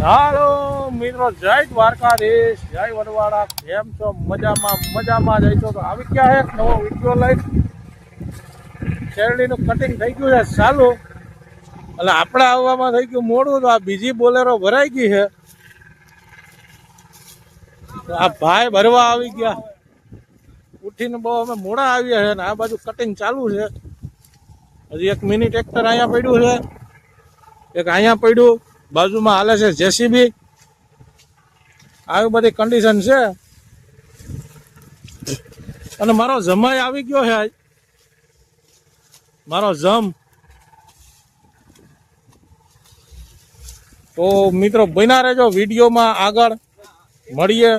હાલો મિત્રો, જય દ્વારકાધીશ, જય વડવાડા, કેમ છો? મજામાં મજામાં જઈશો તો આવી ગયા એક નવો વીડિયો લઈને શેરડીનું કટિંગ થઈ ગયું છે, ચાલુ. એટલે આપણે આવવામાં થઈ ગયું મોડું, તો આ બીજી બોલેરો ભરાઈ ગઈ છે. આ ભાઈ ભરવા આવી ગયા. ઉઠીને બહુ અમે મોડા આવ્યા છે ને આ બાજુ કટિંગ ચાલુ છે. હજી એક મિની ટ્રેક્ટર અહીંયા પડ્યું છે. એક અહીંયા પડ્યું. બાજુમાં હાલે છે જેસીબી. આવી બધી કન્ડિશન છે. અને મારો જમાય આવી ગયો છે મારો જમ. તો મિત્રો, બન્યા રહેજો વિડીયોમાં આગળ. મળીએ.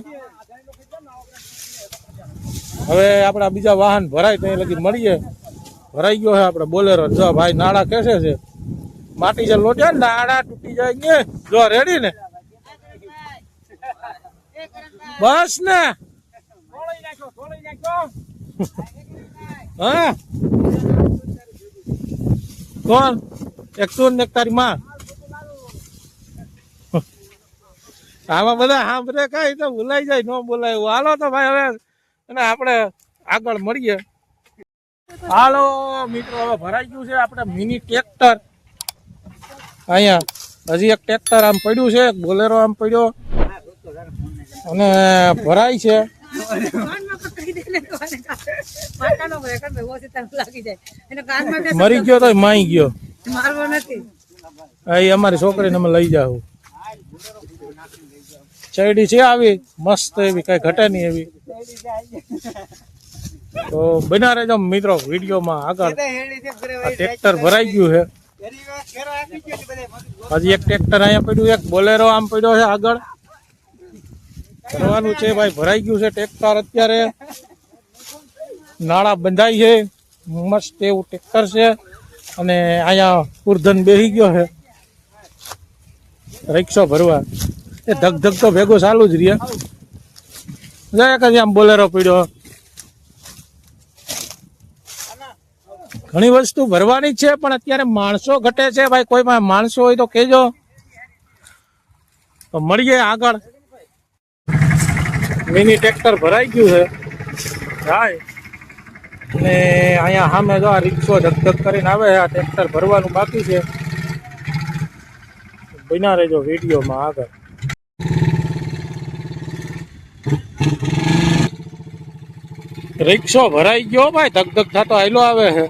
હવે આપણા બીજા વાહન ભરાય ત્યાં લગી મળીએ. ભરાઈ ગયો છે આપણે બોલેરો. જો ભાઈ નાળા કેસે છે. માટી જે લોટ્યા ને નાળા તૂટી જાય ને જો રેડી ને? બસ ને. હા. કોણ? એકસો ને એક તારી માં. આમાં બધા સાંભળે કઈ તો ભૂલાઈ જાય, ન બોલાય હાલો તો ભાઈ હવે અને આપણે આગળ મળીએ. હાલો, મિત્રો, હવે ભરાઈ ગયું છે. આપણે મિની ટ્રેક્ટર અહીંયા હજી એક ટ્રેક્ટર આમ પડ્યું છે બોલેરો આમ પડ્યો. અને ભરાય છે. મરી ગયો તો માઈ ગયો. ઈ અમારી છોકરીને અમે લઈ જાવ ચડી છે આવી, મસ્ત એવી, કઈ ઘટે નહીં એવી. તો બના રહેજો મિત્રો વિડીયોમાં આગળ. ટ્રેક્ટર ભરાઈ ગયું છે. હજી એક ટ્રેક્ટર અહીંયા પડ્યું, એક બોલેરો આમ પડ્યો છે આગળ. ભરવાનું છે ભાઈ, ભરાઈ ગયું છે ટ્રેક્ટર અત્યારે. નાળા બંધાઈ છે, મસ્ત એવું ટ્રેક્ટર છે. અને અહીંયા ઉર્ધન બેસી ગયો છે. રિક્ષો ભરવા. એ ધક ધક તો ભેગો ચાલુ જ રહે જાય કે આમ બોલેરો પડ્યો. ઘણી વસ્તુ ભરવાની છે, પણ અત્યારે માણસો ઘટે છે. ભાઈ, કોઈ માણસો હોય તો કેજો તો મળીએ આગળ. મિની ટ્રેક્ટર ભરાઈ ગયું છે. ભાઈ, અને અહીંયા સામે જો આ રિક્ષો ધકધક કરીને આવે, આ ટ્રેક્ટર ભરવાનું બાકી છે. બન્યા રહેજો વિડીયોમાં આગળ. રિક્ષો ભરાઈ ગયો, ભાઈ, ધકધક ધક થતો આયલો આવે છે.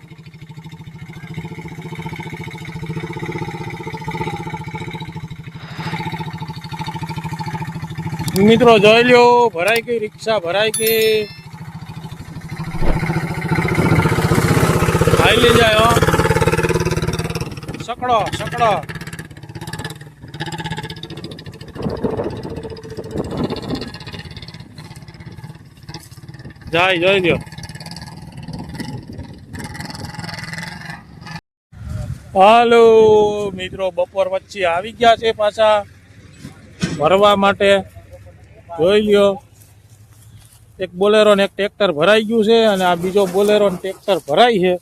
મિત્રો જોઈ લ્યો, ભરાઈ ગઈ, રિક્ષા ભરાઈ ગઈ. લઈ જાય સકડો સકડો. જાય, જોઈ લ્યો. હાલો, મિત્રો, બપોર વચ્ચે આવી ગયા છે પાછા ભરવા માટે. જોઈ લ્યો. એક બોલેરો ને એક ટ્રેક્ટર ભરાઈ ગયું છે અને આ બીજો બોલેરો ને ટ્રેક્ટર ભરાય છે.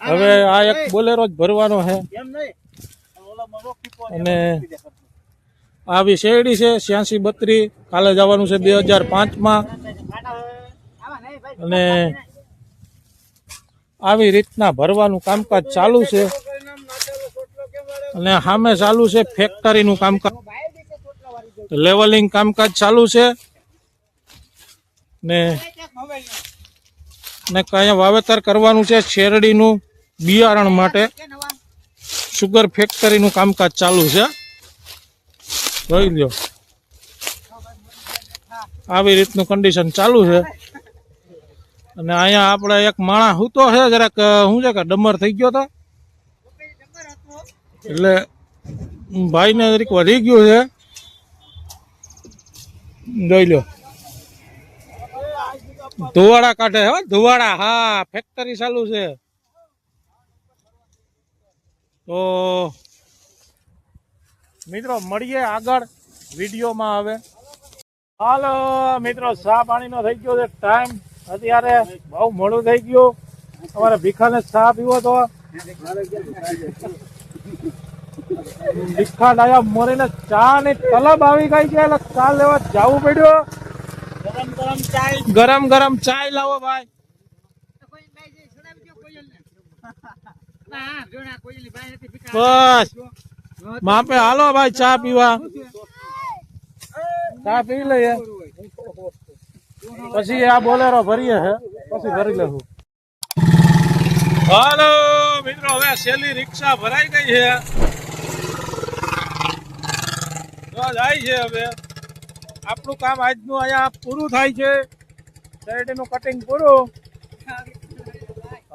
હવે આ એક બોલેરો જ ભરવાનો છે. અને આવી શેરડી છે છ્યાસી બત્રી. કાલે જવાનું છે બે હજાર પાંચમાં. અને આવી રીતના ભરવાનું કામકાજ ચાલુ છે. અને સામે ચાલુ છે ફેક્ટરીનું કામકાજ. લેવલિંગ કામકાજ ચાલુ છે. ને ને કયા વાવેતર કરવાનું છે શેરડીનું બિયારણ માટે. સુગર ફેક્ટરીનું કામકાજ ચાલુ છે. જોઈ લ્યો. આવી રીતનું કન્ડિશન ચાલુ છે. અને અહીંયા આપણે એક માણસ હૂતો છે, જરાક શું છે કે, ડમર થઈ ગયો તો? એટલે, ભાઈને જરીક વધી ગયું છે. જોઈ લો. ધુવાડા કાઢે હો, ધુવાડા. હા ફેક્ટરી ચાલુ છે. તો મિત્રો, મળીએ આગળ વિડીયોમાં હવે. હાલો, મિત્રો, ચા પાણીનો થઈ ગયો છે ટાઈમ અત્યારે બહુ મોડું થઈ ગયું. તમારે ભીખાને ચા પીવો તો. તીખા ડાયા મરીને ચા ની તલબ આવી ગઈ છે એટલે ચા લેવા જવું પડ્યું. ગરમ ગરમ ચાય. ગરમ ગરમ ચાય લાવો ભાઈ. બસ. માપે હાલો ભાઈ ચા પીવા. ચા પી લઈએ. પછી આ બોલેરો ભરીએ હે. પછી ભરી લેવું હાલો મિત્રો હવે સેલી રિક્ષા ભરાઈ ગઈ છે. તો જાય છે હવે. આપણું કામ આજનું અહીંયા પૂરું થાય છે. શેરડીનું કટિંગ પૂરું.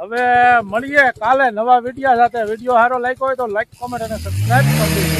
હવે મળીએ કાલે નવા વિડીયા સાથે. વીડિયો સારો લાગ્યો હોય તો લાઈક કોમેન્ટ અને સબસ્ક્રાઈબ કરી